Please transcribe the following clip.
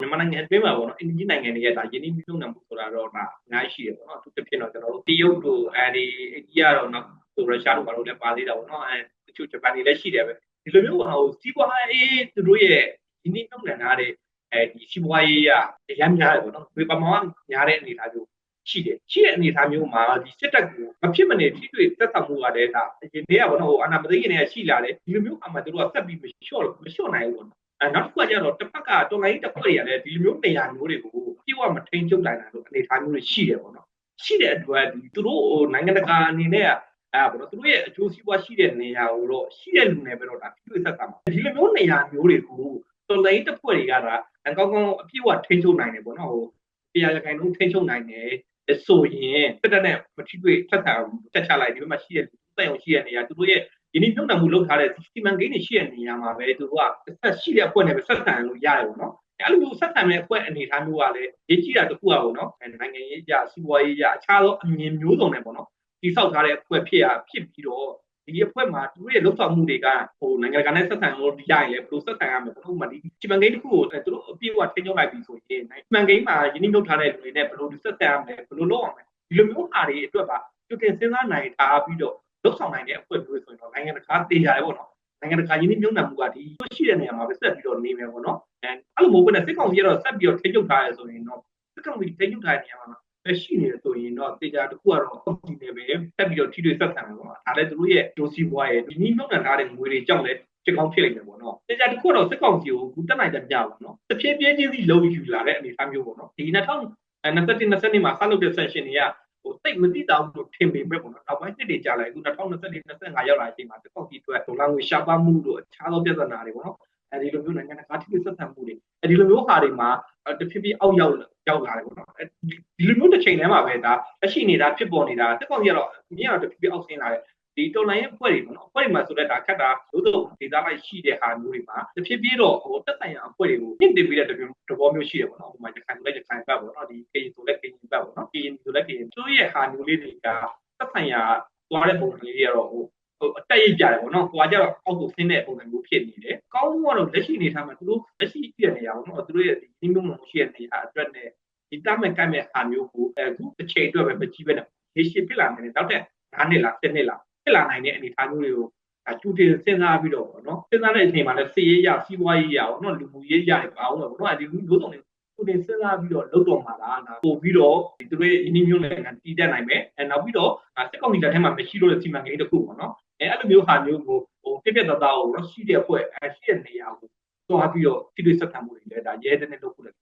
မြန်မာနိုင်ငံအတွင်းမှာပေါ့နော်အင်ဂျင်နိုင်ငံတွေရဲ့ဒါယင်းနှိမ့်မြုံနှံမှုဆိုတာတော့ဒါအများကြီးရှိတယ်ပေါ့နော်အထူးသဖြင့်တော့ကျွန်တော်တို့တရုတ်တို့အဲဒီအိန္ဒိယတော့နော်ဆိုရုရှားတို့ဘာလို့လဲပါသေးတာပေါ့နော်အဲတချို့ဂျပန်တွေလည်းရှိတယ်ပဲဒီလိုမျိုးဟိုစီးပွားရေးသူတို့ရဲ့ယင်းနှိမ့်မြုံနှံထားတဲ့အဲဒီစီးပွားရေးရရမ်းများတယ်ပေါ့နော်ဝေပမောင်းများတဲ့အနေအထားမျိုးရှိတယ်ရှိတဲ့အနေအထားမျိုးမှာဒီစစ်တပ်ကိုမဖြစ်မနေထိတွေ့သက်သာမှုကလည်းဒါအရင်တည်းကဘောနော်ဟိုအာဏာမသိခင်တည်းကရှိလာတယ်ဒီလိုမျိုးအမှသူတို့ကဆက်ပြီးမလျှော့မလျှော့နိုင်ဘူးပေါ့နော် အဲနောက်တစ်ခုကကျတော့တစ်ဖက်ကတော်လိုင်းတစ်ဖွဲ့တွေကလည်းဒီလိုမျိုးနေရာမျိုးတွေကိုပြေဝမထိန်ချုပ်နိုင်တာလို့အနေအထားမျိုးတွေရှိတယ်ပေါ့နော်ရှိတဲ့အတွက်ဒီသူတို့ဟိုနိုင်ငံတကာအနေနဲ့ကအဲပေါ့နော်သူတို့ရဲ့အကျိုးစီးပွားရှိတဲ့နေရာကိုတော့ရှိတဲ့လူတွေပဲတော့ဒါထိတွေ့ဆက်တာမှာဒီလိုမျိုးနေရာမျိုးတွေကိုတော်လိုင်းတစ်ဖွဲ့တွေကဒါအကောင်းကောင်းအပြည့်အဝထိန်ချုပ်နိုင်တယ်ပေါ့နော်ဟိုတရားရခိုင်လုံးထိန်ချုပ်နိုင်တယ်ဆိုရင်တက်တက်နဲ့မထိတွေ့ဆက်ဆံတက်ချလိုက်ဒီဘက်မှာရှိတဲ့တက်အောင်ရှိတဲ့နေရာသူတို့ရဲ့ ယင်းနှမြုံနှံမှုလုပ်ထားတဲ့စီမံကိန်းတွေရှိတဲ့နေရာမှာပဲသူတို့ကဆက်ရှိတဲ့အဖွဲ့နဲ့ပဲဆက်ဆံလို့ရတယ်ပေါ့နော်အဲ့လိုမျိုးဆက်ဆံတဲ့အဖွဲ့အနေထားမျိုးကလည်းရေးကြီးတာတခုอ่ะပေါ့နော်နိုင်ငံရေးကြစီးပွားရေးကြအခြားသောအမြင်မျိုးစုံနဲ့ပေါ့နော်ဒီဆောက်ထားတဲ့အဖွဲ့ဖြစ်ရဖြစ်ပြီးတော့ဒီအဖွဲ့မှာသူတို့ရဲ့လှုပ်ဆောင်မှုတွေကဟိုနိုင်ငံတကာနဲ့ဆက်ဆံလို့ရရင်လည်းဘယ်လိုဆက်ဆံရမလဲသူတို့မှဒီစီမံကိန်းတစ်ခုကိုသူတို့အပြည့်အဝထိန်းချုပ်လိုက်ပြီဆိုရင်စီမံကိန်းမှာယင်းနှမြုပ်ထားတဲ့လူတွေနဲ့ဘယ်လိုဆက်ဆံရမလဲဘယ်လိုလုပ်အောင်လဲဒီလိုမျိုးဟာတွေအတွက်ပါပြုတင်စဉ်းစားနိုင်ထားပြီးတော့ လှုပ်ဆောင်နိုင်တဲ့အဖွဲ့မျိုးဆိုရင်တော့နိုင်ငံတကာတေးကြတယ်ပေါ့နော်နိုင်ငံတကာယင်းနှမြုပ်နှံမှုကဒီရှိတဲ့နေရာမှာပဲဆက်ပြီးတော့နေမယ်ပေါ့နော်အဲအဲ့လိုမျိုးပဲစစ်ကောင်ကြီးကတော့ဆက်ပြီးတော့ထိန်းချုပ်ထားရဆိုရင်တော့စစ်ကောင်ကြီးထိန်းချုပ်ထားတဲ့နေရာမှာပဲရှိနေတယ်ဆိုရင်တော့တေချာတစ်ခုကတော့ဒီနေပဲတက်ပြီးတော့ထိတွေ့ဆက်ဆံတယ်ပေါ့နော်ဒါလည်းသူတို့ရဲ့ဒိုစီဘွားရဲ့ဒီနှမြုပ်နှံထားတဲ့ငွေတွေကြောင့်လည်းဖြစ်ကောင်းဖြစ်လိမ့်မယ်ပေါ့နော်တေချာတစ်ခုတော့စစ်ကောင်စီကိုဘူးတက်နိုင်တဲ့ညပေါ့နော်တဖြည်းဖြည်းချင်းစီလုံးယူလာတဲ့အနေအထားမျိုးပေါ့နော်ဒီ2021 20မှာစလုပ်တဲ့ session တွေက ဟိုတိတ်မသိတာလို့ထင်ပေမဲ့ပေါ့နော်နောက်ပိုင်းနှစ်တွေကြာလာအခု2024 25ရောက်လာတဲ့အချိန်မှာတစ်ခေါက်ကြီးအတွက်ဒေါ်လာငွေရှားပါမှုတို့အခြားသောပြဿနာတွေပေါ့နော်အဲဒီလိုမျိုးနိုင်ငံတကာထိပ်ဆက်ဆံမှုတွေအဲဒီလိုမျိုးဟာတွေမှာတဖြည်းဖြည်းအောက်ရောက်ရောက်လာတယ်ပေါ့နော်ဒီလိုမျိုးတစ်ချိန်တည်းမှာပဲဒါလက်ရှိနေတာဖြစ်ပေါ်နေတာတစ်ခေါက်ကြီးကတော့မြင်ရတော့တဖြည်းဖြည်းအောက်ဆင်းလာတယ် ဒီတော်လိုင်းရဲ့အဖွဲ့တွေပေါ့နော်အဖွဲ့တွေမှာဆိုတော့ဒါခက်တာလို့တော့ဒေတာလိုက်ရှိတဲ့ဟာမျိုးတွေမှာတဖြည်းဖြည်းတော့ဟိုတက်ဆိုင်ရာအဖွဲ့တွေကိုညှင့်တင်ပေးတဲ့တဘောမျိုးရှိတယ်ပေါ့နော်ဟိုမှာရခိုင်လည်းရခိုင်ဘက်ပေါ့နော်ဒီ KY ဆိုလည်း KY ဘက်ပေါ့နော် KY ဆိုလည်း KY သူရဲ့ဟာမျိုးလေးတွေကတက်ဆိုင်ရာသွားတဲ့ပုံစံလေးတွေကတော့ဟိုဟိုအတက်ရိပ်ကြတယ်ပေါ့နော်။ဟိုကကျတော့အောက်ကိုဆင်းတဲ့ပုံစံမျိုးဖြစ်နေတယ်။ကောင်းမှုကတော့လက်ရှိအနေထားမှာသူတို့လက်ရှိပြည့်နေရအောင်နော်။သူတို့ရဲ့ဒီနှမျိုးမျိုးရှိတဲ့နေရာအတွက်နဲ့ဒီတမဲ့ကမဲ့ဟာမျိုးကိုအခုတစ်ချိန်အတွက်ပဲမကြည့်ပဲနဲ့ရေရှည်ဖြစ်လာနေတယ်။နောက်တဲ့9နှစ်လား10နှစ်လား ဖြစ်လာနိုင်တဲ့အနေအထားမျိုးတွေကိုအကျူတင်စဉ်းစားပြီးတော့ပေါ့နော်စဉ်းစားတဲ့အချိန်မှာလည်းစီရေးရစီးပွားရေးရပေါ့နော်လူမှုရေးရတယ်ပါအောင်ပေါ့နော်အဲဒီမျိုးစုံတွေသူတင်စဉ်းစားပြီးတော့လုပ်တော်မှာလားနာပို့ပြီးတော့ဒီသူတို့ရဲ့အင်းမျိုးနိုင်ငံတည်တတ်နိုင်မယ်အဲနောက်ပြီးတော့စစ်ကောင်စီလက်ထက်မှာမရှိလို့တဲ့စီမံကိန်းတစ်ခုပေါ့နော်အဲအဲ့လိုမျိုးဟာမျိုးကိုဟိုပြပြတသားကိုတော့ရှိတဲ့အဖွဲ့အဲရှိတဲ့နေရာကိုသွားပြီးတော့ထိတွေ့ဆက်ဆံမှုတွေလည်းဒါရဲတဲ့နဲ့လုပ်ဖို့လည်း